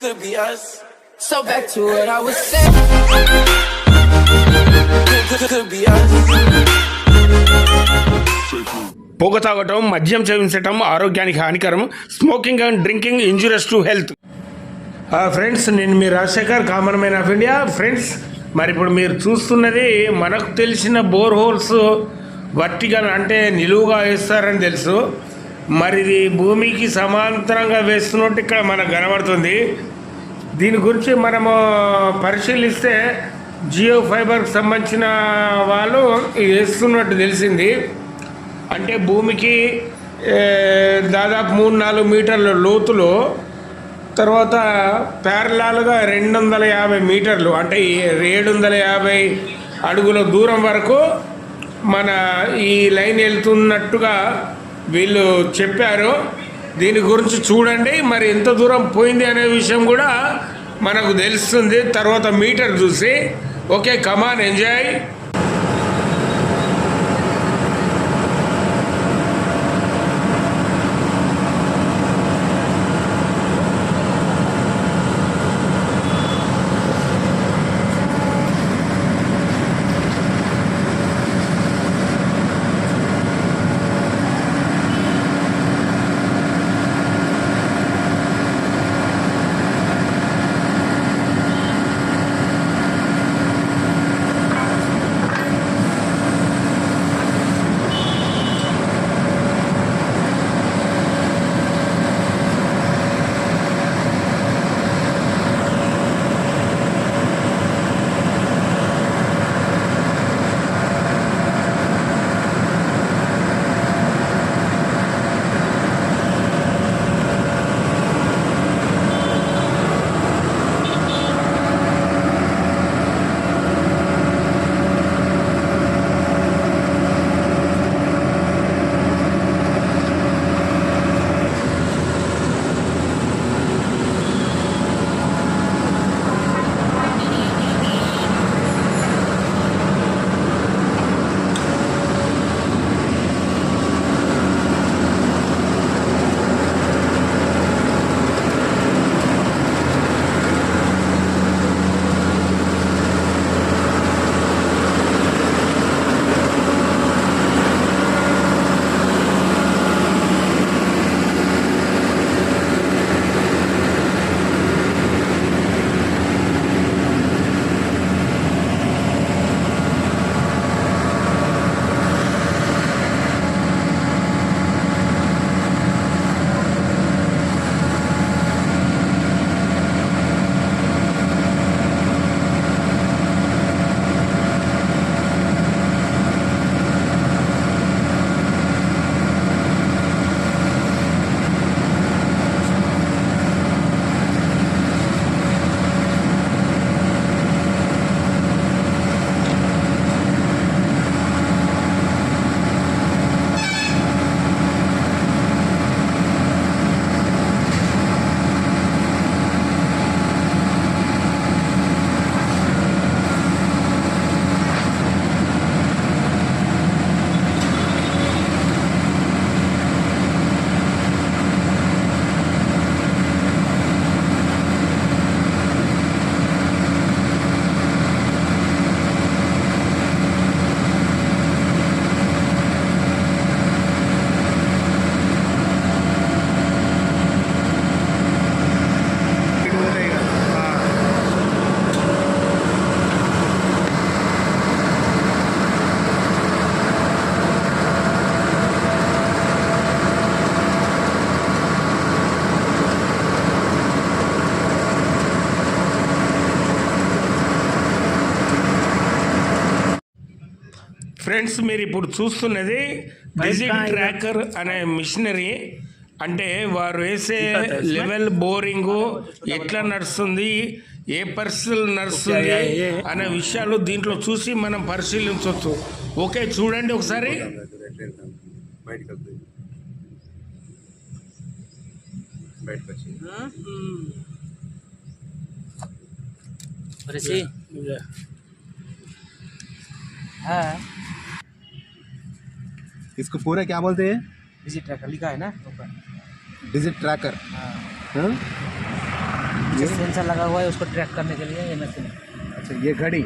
could be us. So back to what I was saying. Could, be us. పొగ తాగటం మద్యం సేవించటం ఆరోగ్యానికి హానికరం smoking and drinking injurious to health friends నేను మీ Rajasekhar common man of India friends మరి ఇప్పుడు మీరు చూస్తున్నది మనకు తెలిసిన బోర్ హోల్స్ వర్టికల్ అంటే నిలువుగా వేస్తారని తెలుసు మరి ఇది భూమికి సమాంతరంగా వేస్తున్నట్టు ఇక్కడ మనకు కనబడుతుంది. దీని గురించి మనము పరిశీలిస్తే జియో ఫైబర్కి సంబంధించిన వాళ్ళు వేస్తున్నట్టు తెలిసింది. అంటే భూమికి దాదాపు మూడు నాలుగు మీటర్ల లోతులో తర్వాత ప్యారలాలుగా రెండు వందల యాభై మీటర్లు అంటే ఏడు వందల యాభై అడుగుల దూరం వరకు మన ఈ లైన్ వెళ్తున్నట్టుగా వీళ్ళు చెప్పారు దీని గురించి చూడండి మరి ఎంత దూరం పోయింది అనే విషయం కూడా మనకు తెలుస్తుంది. తర్వాత మీటర్ చూసి ఓకే కమాన్ ఎంజాయ్ ఫ్రెండ్స్ మీరు ఇప్పుడు చూస్తున్నది డిజిట్ ట్రాకర్ అనే మిషనరీ. అంటే వారు వేసే లెవెల్ బోరింగ్ ఎట్లా నడుస్తుంది ఏ పరిస్థితులు నడుస్తుంది అనే విషయాలు దీంట్లో చూసి మనం పరిశీలించవచ్చు. ఓకే చూడండి ఒకసారి. బయటకు इसको पूरा क्या बोलते हैं? डिजिट ट्रैकर लिखा है ना? ऊपर डिजिट ट्रैकर हाँ। हाँ? सेंसर लगा हुआ है उसको ट्रैक करने के लिए ये मशीन अच्छा ये घड़ी।